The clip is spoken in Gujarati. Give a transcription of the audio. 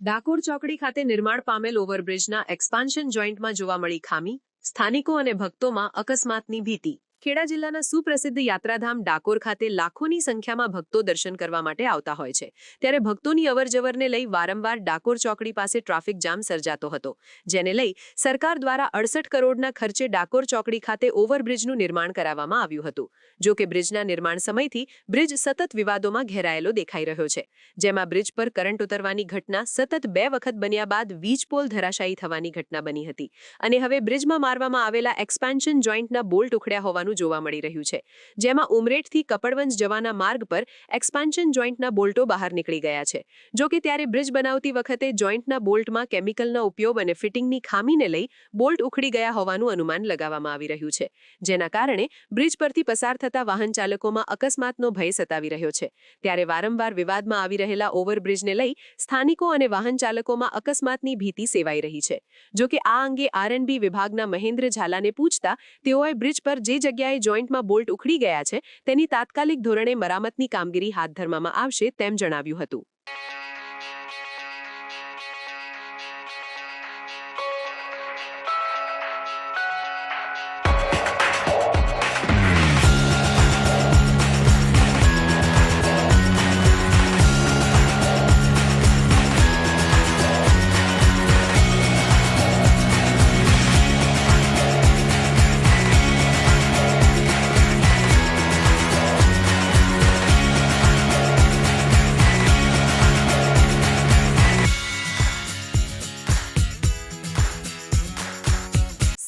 ડાકોર ચોકડી ખાતે નિર્માણ પામેલ ઓવરબ્રિજના એક્સપાન્શન જોઈન્ટમાં જોવા મળી ખામી, સ્થાનિકો અને ભક્તોમાં અકસ્માતની ભીતિ. ખેડા જિલ્લાના સુપ્રસિદ્ધ યાત્રાધામ ડાકોર ખાતે લાખોની સંખ્યામાં ભક્તો દર્શન કરવા માટે આવતા હોય છે. ત્યારે ભક્તોની અવરજવરને લઈ વારંવાર ડાકોર ચોકડી પાસે ટ્રાફિક જામ સર્જાતો હતો. જેને લઈ સરકાર દ્વારા અડસઠ કરોડના ખર્ચે ડાકોર ચોકડી ખાતે ઓવરબ્રિજનું નિર્માણ કરાવવામાં આવ્યું હતું. જો કે બ્રિજના નિર્માણ સમયથી બ્રિજ સતત વિવાદોમાં ઘેરાયેલો દેખાઈ રહ્યો છે. જેમાં બ્રિજ પર કરંટ ઉતરવાની ઘટના સતત બે વખત બન્યા બાદ વીજ પોલ ધરાશાયી થવાની ઘટના બની હતી. અને હવે બ્રિજમાં મારવામાં આવેલા એક્સપાન્શન જોઈન્ટના બોલ્ટ ઉખડ્યા હોવાનું જોવા મળી રહ્યું છે. જેમાં ઉમરેઠથી કપડવંજ જવાના માર્ગ પર એક્સપાન્શન જોઈન્ટના બોલ્ટો બહાર નીકળી ગયા છે. જો ત્યારે બ્રિજ બનાવતી વખતે જોઈન્ટના બોલ્ટમાં કેમિકલના ઉપયોગ અને ફિટિંગની ખામીને લઈ બોલ્ટ ઉખડી ગયા હોવાનું અનુમાન લગાવવામાં આવી રહ્યું છે. જેના કારણે બ્રિજ પરથી પસાર થતા વાહન ચાલકોમાં અકસ્માતનો ભય સતાવી રહ્યો છે. ત્યારે વારંવાર વિવાદમાં આવી રહેલા ઓવરબ્રિજને લઈ સ્થાનિકો અને વાહન ચાલકોમાં અકસ્માતની ભીતિ સેવાઈ રહી છે. જો કે આ અંગે આરએનબી વિભાગના મહેન્દ્ર ઝાલાને પૂછતા તેઓએ બ્રિજ પર જે જગ્યાએ જોઈન્ટમાં બોલ્ટ ઉખડી ગયા છે, તેની તાત્કાલિક ધોરણે મરામતની કામગીરી હાથ ધરવામાં આવશે તેમ જણાવ્યું હતું.